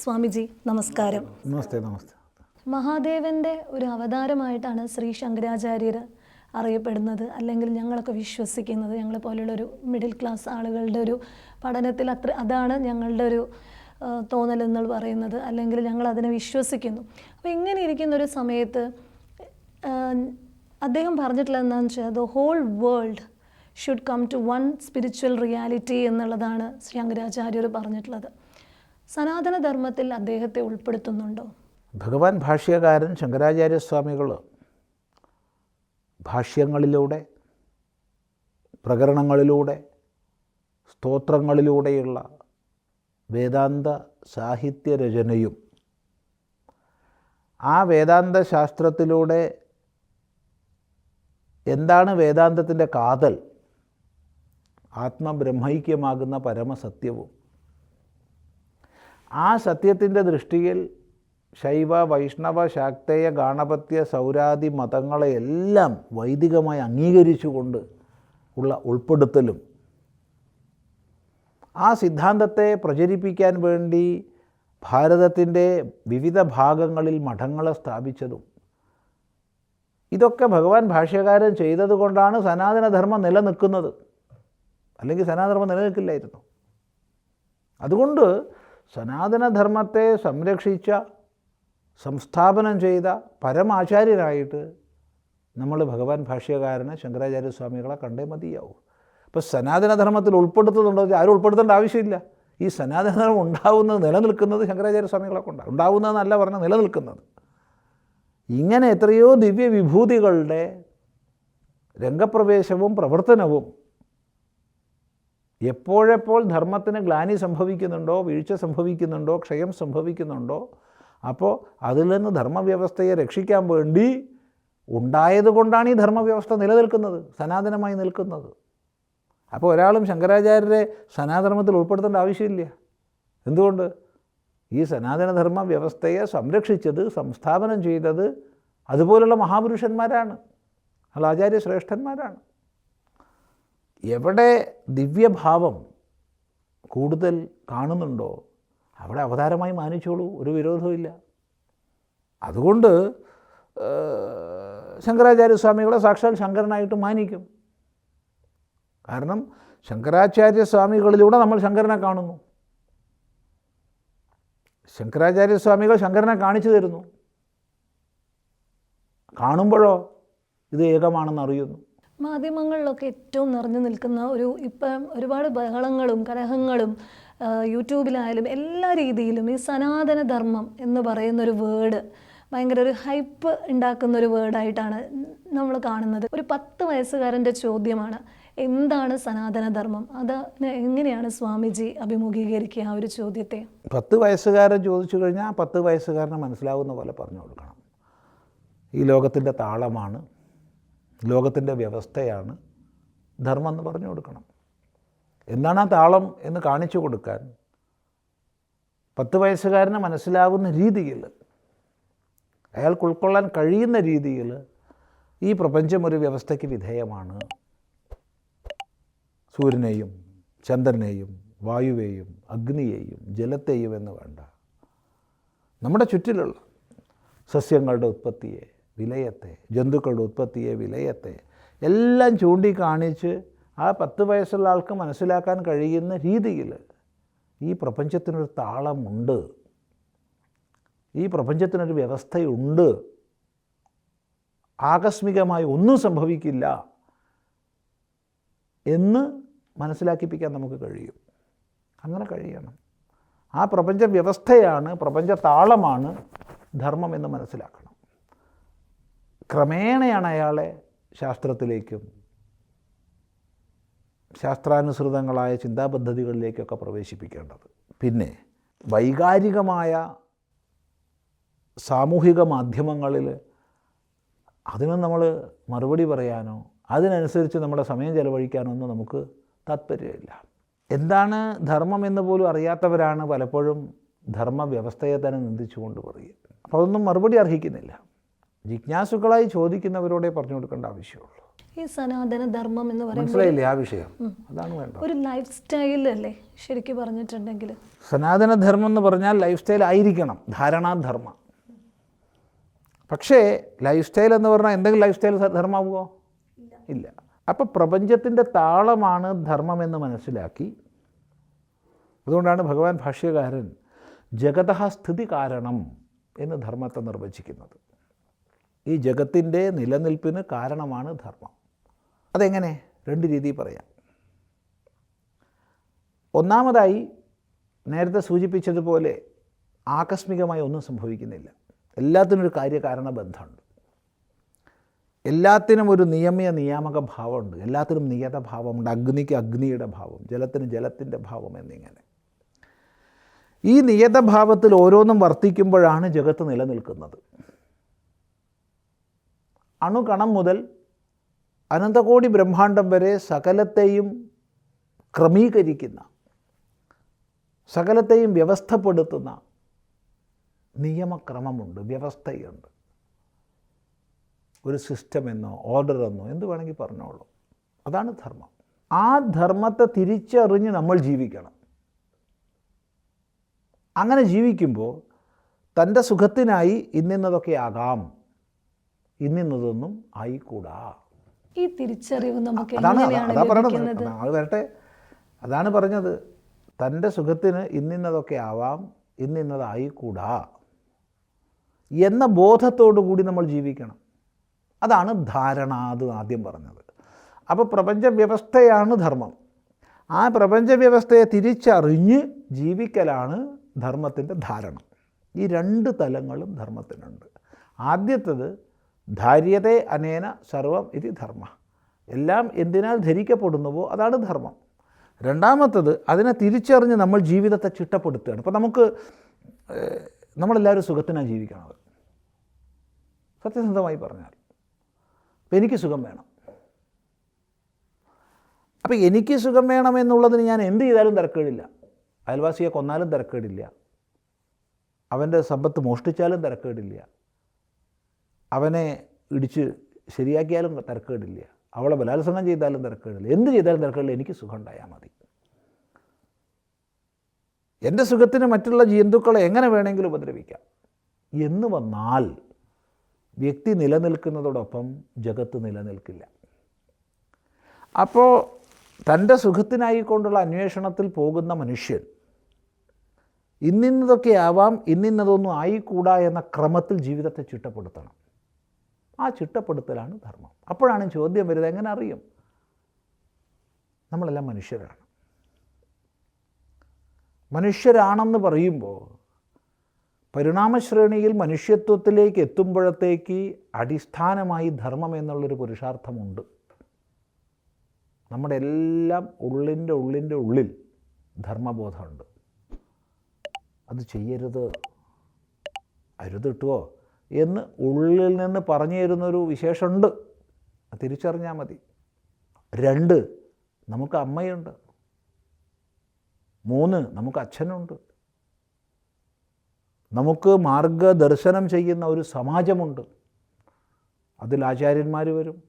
സ്വാമിജി നമസ്കാരം. നമസ്തേ നമസ്തേ. മഹാദേവന്റെ ഒരു അവതാരമായിട്ടാണ് ശ്രീ ശങ്കരാചാര്യർ അറിയപ്പെടുന്നത് അല്ലെങ്കിൽ ഞങ്ങളൊക്കെ വിശ്വസിക്കുന്നത്. ഞങ്ങളെ പോലെയുള്ള ഒരു മിഡിൽ ക്ലാസ് ആളുകളുടെ ഒരു പഠനത്തിൽ അത്ര അതാണ് ഞങ്ങളുടെ ഒരു തോന്നൽ എന്ന് പറയുന്നത് അല്ലെങ്കിൽ ഞങ്ങൾ അതിനെ വിശ്വസിക്കുന്നു. അപ്പോൾ ഇങ്ങനെ ഇരിക്കുന്ന ഒരു സമയത്ത് അദ്ദേഹം പറഞ്ഞിട്ടുള്ള എന്താണെന്ന് വെച്ചാൽ the whole world should come to one spiritual reality എന്നുള്ളതാണ് ശങ്കരാചാര്യർ പറഞ്ഞിട്ടുള്ളത്. സനാതനധർമ്മത്തിൽ അദ്ദേഹത്തെ ഉൾപ്പെടുത്തുന്നുണ്ടോ? ഭഗവാൻ ഭാഷ്യകാരൻ ശങ്കരാചാര്യസ്വാമികൾ ഭാഷ്യങ്ങളിലൂടെ പ്രകരണങ്ങളിലൂടെ സ്തോത്രങ്ങളിലൂടെയുള്ള വേദാന്ത സാഹിത്യരചനയും ആ വേദാന്ത ശാസ്ത്രത്തിലൂടെ എന്താണ് വേദാന്തത്തിന്റെ കാതൽ? ആത്മബ്രഹ്മൈക്യമാകുന്ന പരമസത്യവും. ആ സത്യത്തിന്റെ ദൃഷ്ടിയിൽ ശൈവ വൈഷ്ണവ ശാക്തേയ ഗാണപത്യ സൗരാദി മതങ്ങളെയെല്ലാം വൈദികമായി അംഗീകരിച്ചുകൊണ്ട് ഉള്ള ഉൾപ്പെടുത്തലും ആ സിദ്ധാന്തത്തെ പ്രചരിപ്പിക്കാൻ വേണ്ടി ഭാരതത്തിന്റെ വിവിധ ഭാഗങ്ങളിൽ മഠങ്ങളെ സ്ഥാപിച്ചതും ഇതൊക്കെ ഭഗവാൻ ഭാഷ്യകാരൻ ചെയ്തതുകൊണ്ടാണ് സനാതനധർമ്മം നിലനിൽക്കുന്നത്. അല്ലെങ്കിൽ സനാതനധർമ്മം നിലനിൽക്കില്ലായിരുന്നു. അതുകൊണ്ട് സനാതനധർമ്മത്തെ സംരക്ഷിച്ച സംസ്ഥാപനം ചെയ്ത പരമാചാര്യനായിട്ട് നമ്മൾ ഭഗവാൻ ഭാഷ്യകാരനെ ശങ്കരാചാര്യസ്വാമികളെ കണ്ടേ മതിയാവും. ഇപ്പോൾ സനാതനധർമ്മത്തിൽ ഉൾപ്പെടുത്തുന്നുണ്ടോ ആരും ഉൾപ്പെടുത്തേണ്ട ആവശ്യമില്ല. ഈ സനാതനധർമ്മം ഉണ്ടാവുന്നത് നിലനിൽക്കുന്നത് ശങ്കരാചാര്യസ്വാമികളെ കൊണ്ടാണ്. ഉണ്ടാവുന്നതെന്നല്ല പറഞ്ഞാൽ നിലനിൽക്കുന്നത്. ഇങ്ങനെ എത്രയോ ദിവ്യ വിഭൂതികളുടെ രംഗപ്രവേശവും പ്രവർത്തനവും എപ്പോഴെപ്പോൾ ധർമ്മത്തിന് ഗ്ലാനി സംഭവിക്കുന്നുണ്ടോ വീഴ്ച സംഭവിക്കുന്നുണ്ടോ ക്ഷയം സംഭവിക്കുന്നുണ്ടോ അപ്പോൾ അതിൽ നിന്ന് ധർമ്മവ്യവസ്ഥയെ രക്ഷിക്കാൻ വേണ്ടി ഉണ്ടായതുകൊണ്ടാണ് ഈ ധർമ്മവ്യവസ്ഥ നിലനിൽക്കുന്നത് സനാതനമായി നിൽക്കുന്നത്. അപ്പോൾ ഒരാളും ശങ്കരാചാര്യരെ സനാതനത്തിൽ ഉൾപ്പെടുത്തേണ്ട ആവശ്യമില്ല. എന്തുകൊണ്ട്? ഈ സനാതനധർമ്മ വ്യവസ്ഥയെ സംരക്ഷിച്ചത് സംസ്ഥാപനം ചെയ്തത് അതുപോലുള്ള മഹാപുരുഷന്മാരാണ്. അല്ല ആചാര്യ ശ്രേഷ്ഠന്മാരാണ് എവിടെ ദിവ്യഭാവം കൂടുതൽ കാണുന്നുണ്ടോ അവിടെ അവതാരമായി മാനിച്ചോളൂ ഒരു വിരോധവുമില്ല അതുകൊണ്ട് ശങ്കരാചാര്യസ്വാമികളെ സാക്ഷാൽ ശങ്കരനായിട്ട് മാനിക്കും. കാരണം ശങ്കരാചാര്യസ്വാമികളിലൂടെ നമ്മൾ ശങ്കരനെ കാണുന്നു. ശങ്കരാചാര്യസ്വാമികൾ ശങ്കരനെ കാണിച്ചു തരുന്നു. കാണുമ്പോഴോ ഇത് ഏകമാണെന്ന് അറിയുന്നു. മാധ്യമങ്ങളിലൊക്കെ ഏറ്റവും നിറഞ്ഞു നിൽക്കുന്ന ഒരു ഇപ്പം ഒരുപാട് ബഹളങ്ങളും കലഹങ്ങളും യൂട്യൂബിലായാലും എല്ലാ രീതിയിലും ഈ സനാതന ധർമ്മം എന്ന് പറയുന്നൊരു വേർഡ് ഭയങ്കര ഒരു ഹൈപ്പ് ഉണ്ടാക്കുന്ന ഒരു വേർഡായിട്ടാണ് നമ്മൾ കാണുന്നത്. ഒരു പത്ത് വയസ്സുകാരന്റെ ചോദ്യമാണ് എന്താണ് സനാതനധർമ്മം? അത് എങ്ങനെയാണ് സ്വാമിജി അഭിമുഖീകരിക്കുക ആ ഒരു ചോദ്യത്തെ? പത്ത് വയസ്സുകാരൻ ചോദിച്ചു കഴിഞ്ഞാൽ പത്ത് വയസ്സുകാരന് മനസ്സിലാവുന്ന പോലെ പറഞ്ഞു കൊടുക്കണം. ഈ ലോകത്തിന്റെ താളമാണ് ലോകത്തിന്റെ വ്യവസ്ഥയാണ് ധർമ്മം എന്ന് പറഞ്ഞു കൊടുക്കണം. എന്താണ് ആ താളം എന്ന് കാണിച്ചു കൊടുക്കാൻ പത്ത് വയസ്സുകാരന് മനസ്സിലാവുന്ന രീതിയിൽ അയാൾക്ക് ഉൾക്കൊള്ളാൻ കഴിയുന്ന രീതിയിൽ ഈ പ്രപഞ്ചം ഒരു വ്യവസ്ഥയ്ക്ക് വിധേയമാണ്. സൂര്യനെയും ചന്ദ്രനെയും വായുവേയും അഗ്നിയെയും ജലത്തെയും എന്ന് വേണ്ട. നമ്മുടെ ചുറ്റിലുള്ള സസ്യങ്ങളുടെ ഉത്പത്തിയെ വിലയത്തെ ജന്തുക്കളുടെ ഉത്പത്തിയെ വിലയത്തെ എല്ലാം ചൂണ്ടിക്കാണിച്ച് ആ പത്ത് വയസ്സുള്ള ആൾക്ക് മനസ്സിലാക്കാൻ കഴിയുന്ന രീതിയിൽ ഈ പ്രപഞ്ചത്തിനൊരു താളമുണ്ട്. ഈ പ്രപഞ്ചത്തിനൊരു വ്യവസ്ഥയുണ്ട്. ആകസ്മികമായി ഒന്നും സംഭവിക്കില്ല എന്ന് മനസ്സിലാക്കിപ്പിക്കാൻ നമുക്ക് കഴിയും. അങ്ങനെ കഴിയണം. ആ പ്രപഞ്ച വ്യവസ്ഥയാണ് പ്രപഞ്ച താളമാണ് ധർമ്മം എന്ന് മനസ്സിലാക്കണം. ക്രമേണയാണ് അയാളെ ശാസ്ത്രത്തിലേക്കും ശാസ്ത്രാനുസൃതങ്ങളായ ചിന്താപദ്ധതികളിലേക്കൊക്കെ പ്രവേശിപ്പിക്കേണ്ടത്. പിന്നെ വൈകാരികമായ സാമൂഹിക മാധ്യമങ്ങളിൽ അതിനും നമ്മൾ മറുപടി പറയാനോ അതിനനുസരിച്ച് നമ്മുടെ സമയം ചെലവഴിക്കാനോ ഒന്നും നമുക്ക് താല്പര്യമില്ല എന്താണ് ധർമ്മം എന്ന് പോലും അറിയാത്തവരാണ് പലപ്പോഴും ധർമ്മ വ്യവസ്ഥയെ തന്നെ നിന്ദിച്ചുകൊണ്ട് പറയുക. അപ്പോൾ അതൊന്നും മറുപടി അർഹിക്കുന്നില്ല. ജിജ്ഞാസുക്കളായി ചോദിക്കുന്നവരോടെ പറഞ്ഞു കൊടുക്കേണ്ട ആവശ്യമുള്ളൂ. ഈ സനാതന ധർമ്മം എന്ന് പറയുന്നത് മനസ്സിലായില്ലേ ആ വിഷയം? അതാണ് വേണ്ടത്. ഒരു ലൈഫ് സ്റ്റൈൽ അല്ലേ ശരിക്കും പറഞ്ഞിട്ടുണ്ടെങ്കിൽ? സനാതനധർമ്മം എന്ന് പറഞ്ഞാൽ ലൈഫ് സ്റ്റൈൽ ആയിരിക്കണം ധാരണാധർമ്മ പക്ഷേ ലൈഫ് സ്റ്റൈൽ എന്ന് പറഞ്ഞാൽ എന്തെങ്കിലും ലൈഫ് സ്റ്റൈൽ ധർമ്മമാവുമോ ഇല്ല. അപ്പോൾ പ്രപഞ്ചത്തിന്റെ താളമാണ് ധർമ്മമെന്ന് മനസ്സിലാക്കി. അതുകൊണ്ടാണ് ഭഗവാൻ ഭാഷ്യകാരൻ ജഗത സ്ഥിതി കാരണം എന്ന് ധർമ്മത്തെ നിർവചിക്കുന്നത്. ഈ ജഗത്തിന്റെ നിലനിൽപ്പിന് കാരണമാണ് ധർമ്മം. അതെങ്ങനെ? രണ്ട് രീതിയിൽ പറയാം. ഒന്നാമതായി നേരത്തെ സൂചിപ്പിച്ചതുപോലെ ആകസ്മികമായി ഒന്നും സംഭവിക്കുന്നില്ല. എല്ലാത്തിനും ഒരു കാര്യകാരണ ബന്ധമുണ്ട്. എല്ലാത്തിനും ഒരു നിയമീയ നിയാമക ഭാവമുണ്ട്. എല്ലാത്തിനും നിയത ഭാവമുണ്ട്. അഗ്നിക്ക് അഗ്നിയുടെ ഭാവം ജലത്തിന് ജലത്തിന്റെ ഭാവം എന്നിങ്ങനെ. ഈ നിയത ഭാവത്തിൽ ഓരോന്നും വർത്തിക്കുമ്പോഴാണ് ജഗത്ത് നിലനിൽക്കുന്നത്. അണുകണം മുതൽ അനന്തകോടി ബ്രഹ്മാണ്ടം വരെ സകലത്തെയും ക്രമീകരിക്കുന്ന സകലത്തെയും വ്യവസ്ഥപ്പെടുത്തുന്ന നിയമക്രമമുണ്ട് വ്യവസ്ഥയുണ്ട്. ഒരു സിസ്റ്റം എന്നോ ഓർഡർ എന്നോ എന്ത് വേണമെങ്കിൽ പറഞ്ഞോളൂ. അതാണ് ധർമ്മം. ആ ധർമ്മത്തെ തിരിച്ചറിഞ്ഞ് നമ്മൾ ജീവിക്കണം. അങ്ങനെ ജീവിക്കുമ്പോൾ തന്റെ സുഖത്തിനായി ഇന്നിന്നതൊക്കെ ആകാം. ഇന്നിന്നതൊന്നും ആയിക്കൂടാ. ഈ തിരിച്ചറിവ് നമുക്ക് അതാണ് അതാ- പറയണത് അത് വരട്ടെ. അതാണ് പറഞ്ഞത്. തന്റെ സുഖത്തിന് ഇന്നിന്നതൊക്കെ ആവാം ഇന്നിന്നതായിക്കൂടാ എന്ന ബോധത്തോടു കൂടി നമ്മൾ ജീവിക്കണം. അതാണ് ധാരണ അത് ആദ്യം പറഞ്ഞത്. അപ്പോൾ പ്രപഞ്ച വ്യവസ്ഥയാണ് ധർമ്മം. ആ പ്രപഞ്ച വ്യവസ്ഥയെ തിരിച്ചറിഞ്ഞ് ജീവിക്കലാണ് ധർമ്മത്തിന്റെ ധാരണ. ഈ രണ്ട് തലങ്ങളും ധർമ്മത്തിനുണ്ട്. ആദ്യത്തത് ധാര്യതേ അനേന സർവം ഇത് ധർമ്മ. എല്ലാം എന്തിനാൽ ധരിക്കപ്പെടുന്നുവോ അതാണ് ധർമ്മം. രണ്ടാമത്തത് അതിനെ തിരിച്ചറിഞ്ഞ് നമ്മൾ ജീവിതത്തെ ചിട്ടപ്പെടുത്തുകയാണ്. ഇപ്പോൾ നമുക്ക് നമ്മളെല്ലാവരും സുഖത്തിനാണ് ജീവിക്കണത് സത്യസന്ധമായി പറഞ്ഞാൽ. അപ്പം എനിക്ക് സുഖം വേണം. അപ്പം എനിക്ക് സുഖം വേണമെന്നുള്ളതിന് ഞാൻ എന്ത് ചെയ്താലും തിരക്കേടില്ല. അയൽവാസിയെ കൊന്നാലും തിരക്കേടില്ല. അവന്റെ സമ്പത്ത് മോഷ്ടിച്ചാലും തിരക്കേടില്ല. അവനെ ഇടിച്ച് ശരിയാക്കിയാലും തിരക്കേടില്ല. അവളെ ബലാത്സംഗം ചെയ്താലും തിരക്കേടില്ല. എന്ത് ചെയ്താലും തിരക്കേടില്ല. എനിക്ക് സുഖം ഉണ്ടായാൽ മതി. എന്റെ സുഖത്തിന് മറ്റുള്ള ജന്തുക്കളെ എങ്ങനെ വേണമെങ്കിലും ഉപദ്രവിക്കാം. എന്ന് വന്നാൽ വ്യക്തി നിലനിൽക്കുന്നതോടൊപ്പം ജഗത്ത് നിലനിൽക്കില്ല. അപ്പോൾ തന്റെ സുഖത്തിനായിക്കൊണ്ടുള്ള അന്വേഷണത്തിൽ പോകുന്ന മനുഷ്യൻ ഇന്നിന്നതൊക്കെ ആവാം ഇന്നിന്നതൊന്നും ആയിക്കൂടാ എന്ന ക്രമത്തിൽ ജീവിതത്തെ ചിട്ടപ്പെടുത്തണം. ആ ചിട്ടപ്പെടുത്തലാണ് ധർമ്മം. അപ്പോഴാണ് ചോദ്യം വരുന്നത് എങ്ങനെ അറിയും? നമ്മളെല്ലാം മനുഷ്യരാണ്. മനുഷ്യരാണെന്ന് പറയുമ്പോൾ പരിണാമശ്രേണിയിൽ മനുഷ്യത്വത്തിലേക്ക് എത്തുമ്പോഴത്തേക്ക് അടിസ്ഥാനമായി ധർമ്മം എന്നുള്ളൊരു പുരുഷാർത്ഥമുണ്ട്. നമ്മുടെ എല്ലാം ഉള്ളിന്റെ ഉള്ളിന്റെ ഉള്ളിൽ ധർമ്മബോധമുണ്ട്. അത് ചെയ്യരുത്. അരുതിട്ടുവോ എന്ന് ഉള്ളിൽ നിന്ന് പറഞ്ഞു തരുന്നൊരു വിശേഷമുണ്ട്. തിരിച്ചറിഞ്ഞാൽ മതി. രണ്ട് നമുക്ക് അമ്മയുണ്ട്. മൂന്ന് നമുക്ക് അച്ഛനുണ്ട്. നമുക്ക് മാർഗദർശനം ചെയ്യുന്ന ഒരു സമാജമുണ്ട്. അതിൽ ആചാര്യന്മാർ വരും.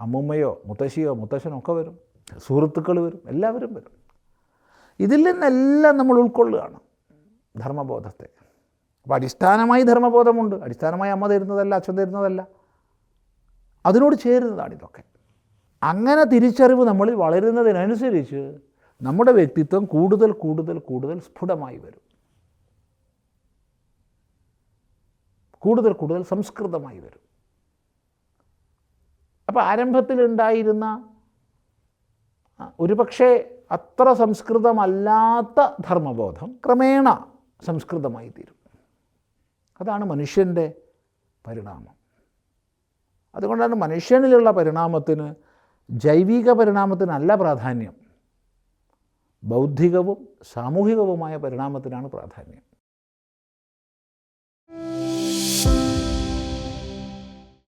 അമ്മുമ്മയോ മുത്തശ്ശിയോ മുത്തശ്ശനോ ഒക്കെ വരും. സുഹൃത്തുക്കൾ വരും. എല്ലാവരും വരും. ഇതിൽ നിന്നെല്ലാം നമ്മൾ ഉൾക്കൊള്ളുകയാണ് ധർമ്മബോധത്തെ. അപ്പോൾ അടിസ്ഥാനമായി ധർമ്മബോധമുണ്ട്. അടിസ്ഥാനമായി അമ്മ തരുന്നതല്ല അച്ഛൻ തരുന്നതല്ല. അതിനോട് ചേരുന്നതാണ് ഇതൊക്കെ. അങ്ങനെ തിരിച്ചറിവ് നമ്മളിൽ വളരുന്നതിനനുസരിച്ച് നമ്മുടെ വ്യക്തിത്വം കൂടുതൽ കൂടുതൽ കൂടുതൽ സ്ഫുടമായി വരും. കൂടുതൽ കൂടുതൽ സംസ്കൃതമായി വരും. അപ്പോൾ ആരംഭത്തിലുണ്ടായിരുന്ന ഒരുപക്ഷെ അത്ര സംസ്കൃതമല്ലാത്ത ധർമ്മബോധം ക്രമേണ സംസ്കൃതമായി തീരും. അതാണ് മനുഷ്യന്റെ പരിണാമം. അതുകൊണ്ടാണ് മനുഷ്യനിലുള്ള പരിണാമത്തിന് ജൈവിക പരിണാമത്തിനല്ല പ്രാധാന്യം. ബൗദ്ധികവും സാമൂഹികവുമായ പരിണാമത്തിനാണ് പ്രാധാന്യം.